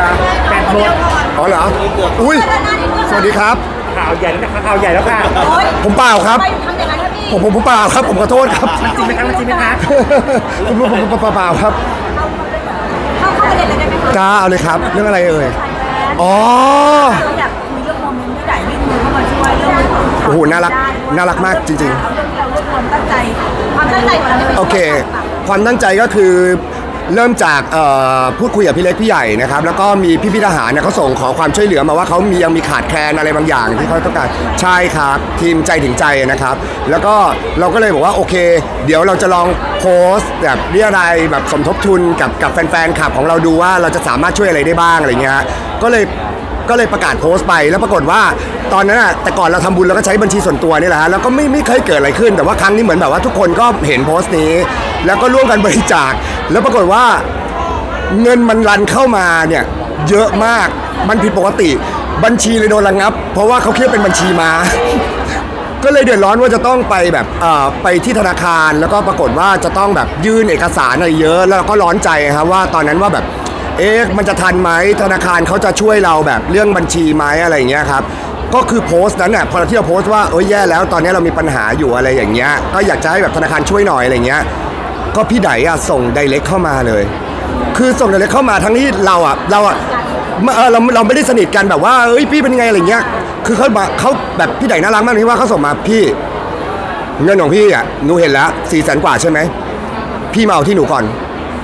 ละแปดโมงอ๋อเหรอ อุ้ย สวัสดีครับ ข่าวใหญ่แล้วนะคะข่าวใหญ่แล้วค่ะผมเปล่าครับ ไปทำอย่างนั้นนะพี่ผมผมผมเปล่าครับ ผมขอโทษครับจริงไหมคะมันจริงไหมคะผมผมผมเปล่าครับ เข้าเข้าประเด็นเลยได้ไหมคะจ้าเอาเลยครับ เรื่องอะไรเอ่ย อ๋อ เราอยากคุยเรื่องโมเมนต์ที่ไหนยื่นมือเข้ามาช่วยเรื่องโอ้โหน่ารักน่ารักมากจริงๆ เอาเรื่องที่เรารวบรวมตั้งใจความตั้งใจของเราโอเค ความตั้งใจก็คือ เริ่มจากเอ่อพูดคุยกับพี่เล็กพี่ใหญ่นะครับ แล้วก็มีพี่พี่ทหารเนี่ยเขาส่งขอความช่วยเหลือมาว่าเขามียังมีขาดแคลนอะไรบางอย่างที่เขาต้องการใช่ครับ ทีมใจถึงใจนะครับ แล้วก็เราก็เลยบอกว่าโอเค เดี๋ยวเราจะลองโพสต์แบบเรียอะไรยแบบสมทบทุนกับกับแฟนๆขับของเราดูว่าเราจะสามารถช่วยอะไรได้บ้างอะไรเงี้ยฮะก็เลย ก็เลยประกาศโพสต์ไป แล้วปรากฏว่าตอนนั้นอะแต่ก่อนเราทำบุญเราก็ใช้บัญชีส่วนตัวนี่แหละฮะแล้วก็ไม่ไม่เคยเกิดอะไรขึ้น แต่ว่าครั้งนี้เหมือนแบบว่าทุกคนก็เห็นโพสต์นี้ แล้วก็ร่วมกันบริจาค แล้วปรากฏว่าเงินมันรันเข้ามาเนี่ยเยอะมากมันผิดปกติ บัญชีเลยโดนระงับ เพราะว่าเขาคิดว่าเป็นบัญชีมาก็เลยเดือดร้อนว่าจะต้องไปแบบไปที่ธนาคารแล้วก็ปรากฏว่าจะต้องแบบยื่นเอกสารอะไรเยอะ แล้วเราก็ร้อนใจครับว่าตอนนั้นว่าแบบ เอ๊ะมันจะทันไหมธนาคารเขาจะช่วยเราแบบเรื่องบัญชีไหมอะไรอย่างเงี้ยครับก็คือโพสต์นั้นน่ะพอที่เราโพสต์ว่าเอ้ยแย่แล้วตอนนี้เรามีปัญหาอยู่อะไรอย่างเงี้ยก็อยากจะให้แบบธนาคารช่วยหน่อยอะไรเงี้ยก็พี่ไดอะส่งไดเรกเข้ามาเลย คือส่งไดเรกเข้ามาทั้งที่เราอะเราอะเออเราเราไม่ได้สนิทกันแบบว่าเอ้ยพี่เป็นไงอะไรเงี้ยคือเขาเขาแบบพี่ไดน่ารักมากที่ว่าเขาส่งมาพี่ เงินของพี่อะหนูเห็นแล้วสี่แสนกว่าใช่ไหมพี่มาเอาที่หนูก่อน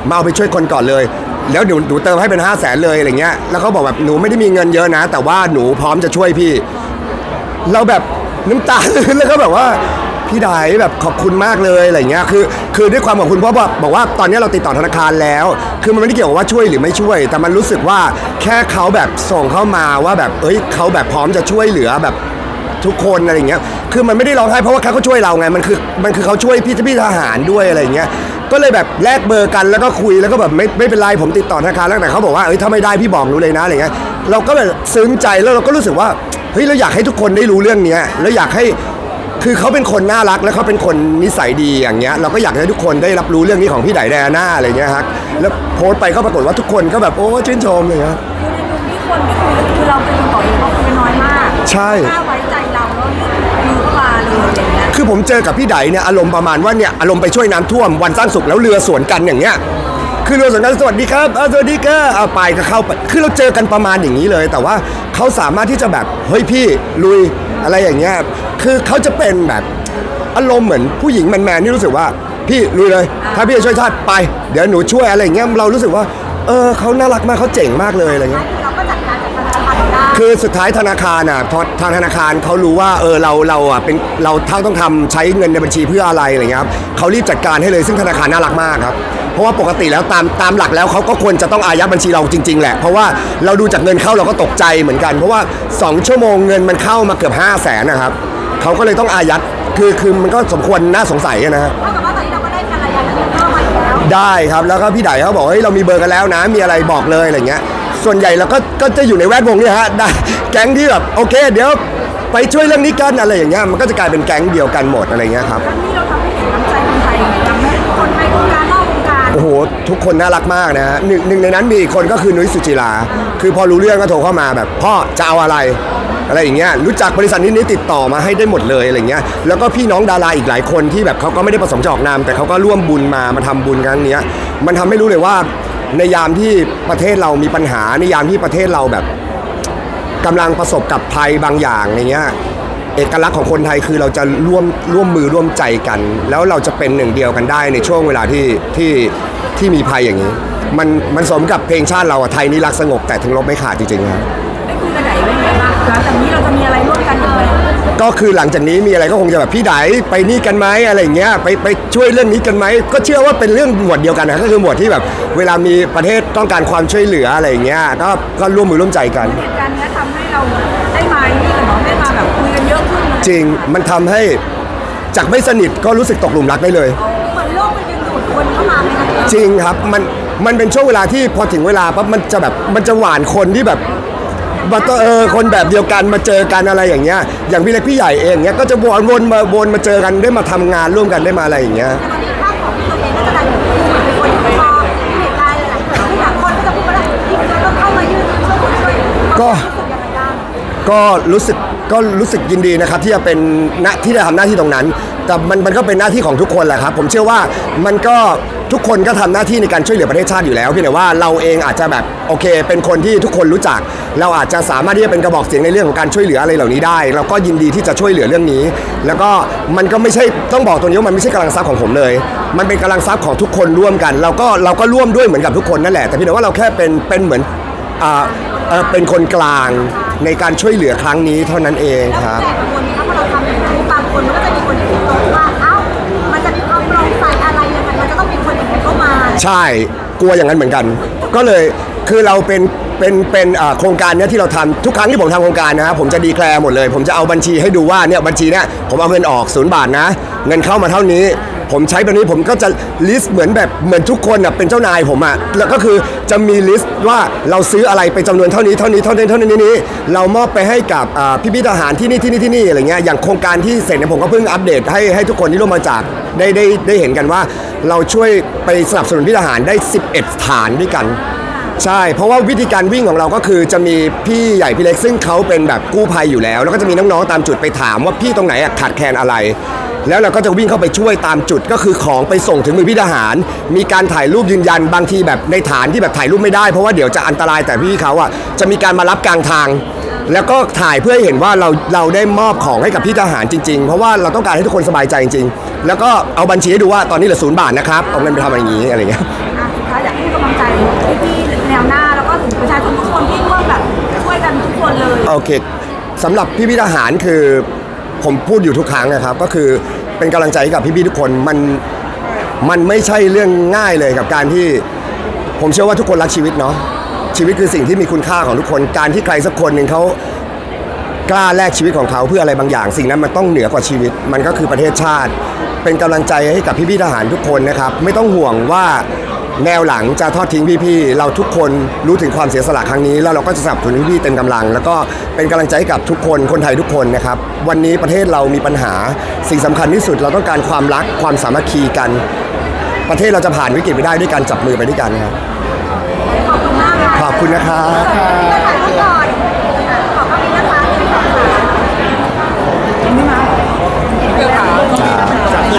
มาเอาไปช่วยคนก่อนเลย แล้วหนูหนูเติมให้เป็นห้าแสนเลยอะไรเงี้ยแล้วเขาบอกแบบหนูไม่ได้มีเงินเยอะนะ แต่ว่าหนูพร้อมจะช่วยพี่ เราแบบน้ำตาลื้นแล้วก็แบบว่าพี่ไดแบบขอบคุณมากเลยอะไรเงี้ยคือคือด้วยความขอบคุณเพราะว่าบอกว่าตอนนี้เราติดต่อธนาคารแล้ว คือมันไม่ได้เกี่ยวกับว่าช่วยหรือไม่ช่วย แต่มันรู้สึกว่าแค่เขาแบบส่งเข้ามาว่าแบบเอ้ยเขาแบบพร้อมจะช่วยเหลือแบบทุกคนอะไรเงี้ย คือมันไม่ได้ร้องไห้เพราะว่าเขาก็ช่วยเราไง มันคือ มันคือเขาช่วยพี่พี่ทหารด้วยอะไรเงี้ย ก็เลยแบบแลกเบอร์กันแล้วก็คุยแล้วก็แบบไม่ไม่เป็นไรผมติดต่อธนาคารแล้วแต่เขาบอกว่าเอ้ยถ้าไม่ได้พี่บอกหนูเลยนะอะไรเงี้ยเราก็แบบซึ้งใจแล้วเราก็รู้สึกว่าเฮ้ยเราอยากให้ทุกคนได้รู้เรื่องเนี้ยแล้วอยากให้คือเขาเป็นคนน่ารักแล้วเขาเป็นคนนิสัยดีอย่างเงี้ยเราก็อยากให้ทุกคนได้รับรู้เรื่องนี้ของพี่ไดแดน่าอะไรเงี้ยครับแล้วโพสต์ไปก็ปรากฏว่าทุกคนก็แบบโอ้ชื่นชมเลยครับคือในมุมที่คนที่คุยคือเราเป็นคนต่อเองเขาคุยน้อยมากใช่กล้าไว้ใคือผมเจอกับพี่ไดเนี่ยอารมณ์ประมาณว่าเนี่ยอารมณ์ไปช่วยน้ำท่วมวันสร้างสุขแล้วเรือสวนกันอย่างเงี้ยคือเรือสวนกันสวัสดีครับอ่าสวัสดีครับเอาไปก็เข้าไปคือเราเจอกันประมาณอย่างนี้เลย แต่ว่าเขาสามารถที่จะแบบเฮ้ยพี่ลุยอะไรอย่างเงี้ยคือเขาจะเป็นแบบอารมณ์เหมือนผู้หญิงแมนๆที่รู้สึกว่า พี่ลุยเลย ถ้าพี่จะช่วยชาติไป เดี๋ยวหนูช่วยอะไรอย่างเงี้ยเรารู้สึกว่า เออเขาน่ารักมากเขาเจ๋งมากเลยอะไรเงี้ย คารได้คือสุดท้ายธนาคารอะทอทางธนาคารเขารู้ว่าเออเราเราอะเป็นเราเท่าต้องทำใช้เงินในบัญชีเพื่ออะไรอะไรเงี้ยครับเขารีบจัดการให้เลยซึ่งธนาคารน่ารักมากครับ เพราะว่าปกติแล้วตามตามหลักแล้วเขาก็ควรจะต้องอายัดบัญชีเราจริง ๆ แหละ เพราะว่าเราดูจากเงินเข้าเราก็ตกใจเหมือนกัน เพราะว่า 2 ชั่วโมงเงินมันเข้ามาเกือบ 5 0 0แสนนะครับเขาก็เลยต้องอายัดคือคือมันก็สมควรน่าสงสัยนะฮะ เท่ากับว่าตอนนี้เราก็ได้ภรรยาเงินเข้ามาอยู่แล้วได้ครับ แล้วก็พี่ไดเขาบอกเฮ้ยเรามีเบอร์กันแล้วนะ มีอะไรบอกเลยอะไรเงี้ย ส่วนใหญ่เราก็ก็จะอยู่ในแวดวงเนี่ยฮะได้แก๊งที่แบบโอเค เดี๋ยวไปช่วยเรื่องนี้กันอะไรอย่างเงี้ยมันก็จะกลายเป็นแก๊งเดียวกันหมดอะไรเงี้ยครับ ครั้งนี้เราทำให้เห็นน้ำใจคนไทยทำให้คนไทยวงการนอกวงการ โอ้โห ทุกคนน่ารักมากนะฮะหนึ่งหนึ่งในนั้นมีอีกคนก็คือนุ้ยสุจิราคือพอรู้เรื่องก็โทรเข้ามาแบบ พ่อจะเอาอะไร อะไรอย่างเงี้ยรู้จักบริษัทนี้นี้ติดต่อมาให้ได้หมดเลยอะไรเงี้ยแล้วก็พี่น้องดาราอีกหลายคนที่แบบเขาก็ไม่ได้ประสงค์จะออกนามแต่เขาก็ร่วมบุญมามาทำบุญครั้งเนี้ยมันทำให้รู้เลยว่า ในยามที่ประเทศเรามีปัญหา ในยามที่ประเทศเราแบบกำลังประสบกับภัยบางอย่างอะไรเงี้ยเอกลักษณ์ของคนไทยคือเราจะร่วมร่วมมือร่วมใจกัน แล้วเราจะเป็นหนึ่งเดียวกันได้ในช่วงเวลาที่ที่ที่มีภัยอย่างนี้ มันมันสมกับเพลงชาติเราอะไทยนี่รักสงบแต่ถึงลบไม่ขาดจริงๆครับได้คุยกันไหนไว้ไหมบ้างหลังจากนี้เราจะมีอะไรร่วมกันอีกไหม ก็คือหลังจากนี้มีอะไรก็คงจะแบบพี่ไดไปนี่กันไหมอะไรอย่างเงี้ยไปไปช่วยเรื่องนี้กันไหมก็เชื่อว่าเป็นเรื่องหมวดเดียวกันนะก็คือหมวดที่แบบ เวลามีประเทศต้องการความช่วยเหลืออะไรอย่างเงี้ยก็ก็ร่วมมือร่วมใจกัน เหตุการณ์เนี้ยทำให้เราได้มานี่กับน้องได้มาแบบคุยกันเยอะขึ้นจริงมันทำให้จากไม่สนิทก็รู้สึกตกหลุมรักได้เลย เหมือนโลกมันดึงดูดคนเข้ามาไหมคะจริงครับมันมันเป็นช่วงเวลาที่พอถึงเวลาปั๊บมันจะแบบมันจะหวานคนที่แบบ มาเออคนแบบเดียวกันมาเจอกันอะไรอย่างเงี้ย อย่างพี่เล็กพี่ใหญ่เองเนี้ยก็จะวนวนมาวนมาเจอกันได้มาทำงานร่วมกันได้มาอะไรอย่างเงี้ย ตอนนี้ภาพของตัวเองก็จะดันเหมือนเป็นคนที่พอเหตุการณ์หลายๆอย่างที่แบบคนก็จะพูดว่าอีกคนก็เข้ามายื่นช่วยก็ รู้สึกยังไงก็รู้สึก ก็รู้สึกยินดีนะครับที่จะเป็นหน้าที่ได้ทำหน้าที่ตรงนั้น แต่มันมันก็เป็นหน้าที่ของทุกคนแหละครับ ผมเชื่อว่ามันก็ทุกคนก็ทำหน้าที่ในการช่วยเหลือประเทศชาติอยู่แล้วเพียงแต่ว่าเราเองอาจจะแบบโอเค เป็นคนที่ทุกคนรู้จัก เราอาจจะสามารถที่จะเป็นกระบอกเสียงในเรื่องของการช่วยเหลืออะไรเหล่านี้ได้ เราก็ยินดีที่จะช่วยเหลือเรื่องนี้ แล้วก็มันก็ไม่ใช่ต้องบอกตรงนี้ว่ามันไม่ใช่กำลังทรัพย์ของผมเลย มันเป็นกำลังทรัพย์ของทุกคนร่วมกัน เราก็เราก็ร่วมด้วยเหมือนกับทุกคนนั่นแหละแต่เพียงแต่ว่าเราแค่เป็นเป็นเหมือนอ่าเอ่อเป็นคนกลาง ในการช่วยเหลือครั้งนี้เท่านั้นเองครับ แต่บางคนถ้าเราทำอย่างนี้บางคนมันก็จะมีคนที่คิดว่าเอ้ามันจะมีความโปร่งใสอะไรยังไงมันจะต้องมีคนอย่างนี้เข้ามา ใช่กลัวอย่างนั้นเหมือนกัน ก็เลยคือเราเป็น เป็นเป็นโครงการเนี้ยที่เราทำทุกครั้งที่ผมทำโครงการนะครับผมจะดีแคลร์หมดเลย ผมจะเอาบัญชีให้ดูว่าเนี่ยบัญชีเนี้ยผมเอาเงินออกศูนย์บาทนะ เงินเข้ามาเท่านี้ ผมใช้แบบนี้ผมก็จะลิสต์เหมือนแบบเหมือนทุกคนอะเป็นเจ้านายผมอะแล้วก็คือจะมีลิสต์ว่าเราซื้ออะไรไปจำนวนเท่านี้เท่านี้เท่านี้เท่านี้นี้ เรามอบไปให้กับอ่าพี่พี่ทหารที่นี่ที่นี่ที่นี่อะไรเงี้ยอย่างโครงการที่เสร็จเนี่ยผมก็เพิ่งอัปเดตให้ให้ทุกคนที่ร่วมมาจากได้ได้ได้เห็นกันว่า เราช่วยไปสนับสนุนพี่ทหารได้ 11 ฐานด้วยกัน ใช่ เพราะว่าวิธีการวิ่งของเราก็คือจะมีพี่ใหญ่พี่เล็กซึ่งเขาเป็นแบบกู้ภัยอยู่แล้ว แล้วก็จะมีน้องๆตามจุดไปถามว่าพี่ตรงไหนอะขาดแคลนอะไร แล้วเราก็จะวิ่งเข้าไปช่วยตามจุดก็คือของไปส่งถึงมือพี่ทหาร มีการถ่ายรูปยืนยันบางทีแบบในฐานที่แบบถ่ายรูปไม่ได้เพราะว่าเดี๋ยวจะอันตรายแต่พี่เขาอะจะมีการมารับกลางทาง แล้วก็ถ่ายเพื่อให้เห็นว่าเราเราได้มอบของให้กับพี่ทหารจริงๆ เพราะว่าเราต้องการให้ทุกคนสบายใจจริงๆ แล้วก็เอาบัญชีให้ดูว่าตอนนี้เหลือศูนย์บาทนะครับเอาเงินไปทำอะไรอย่างนี้อะไรเงี้ย พี่ๆแนวหน้าแล้วก็ถึงประชาชนทุกคนที่ร่วมแบบช่วยกันทุกคนเลย โอเคสำหรับพี่พี่ทหารคือผมพูดอยู่ทุกครั้งนะครับ ก็คือเป็นกำลังใจให้กับพี่พี่ทุกคนมันมันไม่ใช่เรื่องง่ายเลยกับการที่ผมเชื่อว่าทุกคนรักชีวิตเนาะชีวิตคือสิ่งที่มีคุณค่าของทุกคน การที่ใครสักคนหนึ่งเขากล้าแลกชีวิตของเขาเพื่ออะไรบางอย่าง สิ่งนั้นมันต้องเหนือกว่าชีวิต มันก็คือประเทศชาติ เป็นกำลังใจให้กับพี่พี่ทหารทุกคนนะครับ ไม่ต้องห่วงว่า แนวหลังจะทอดทิ้งพี่ๆ เราทุกคนรู้ถึงความเสียสละครั้งนี้ แล้วเราก็จะสนับสนุนพี่ๆเต็มกำลัง แล้วก็เป็นกำลังใจให้กับทุกคนคนไทยทุกคนนะครับ วันนี้ประเทศเรามีปัญหา สิ่งสำคัญที่สุดเราต้องการความรักความสามัคคีกัน ประเทศเราจะผ่านวิกฤตไปได้ด้วยการจับมือไปด้วยกันครับขอบคุณมากค่ะขอบคุณนะครับ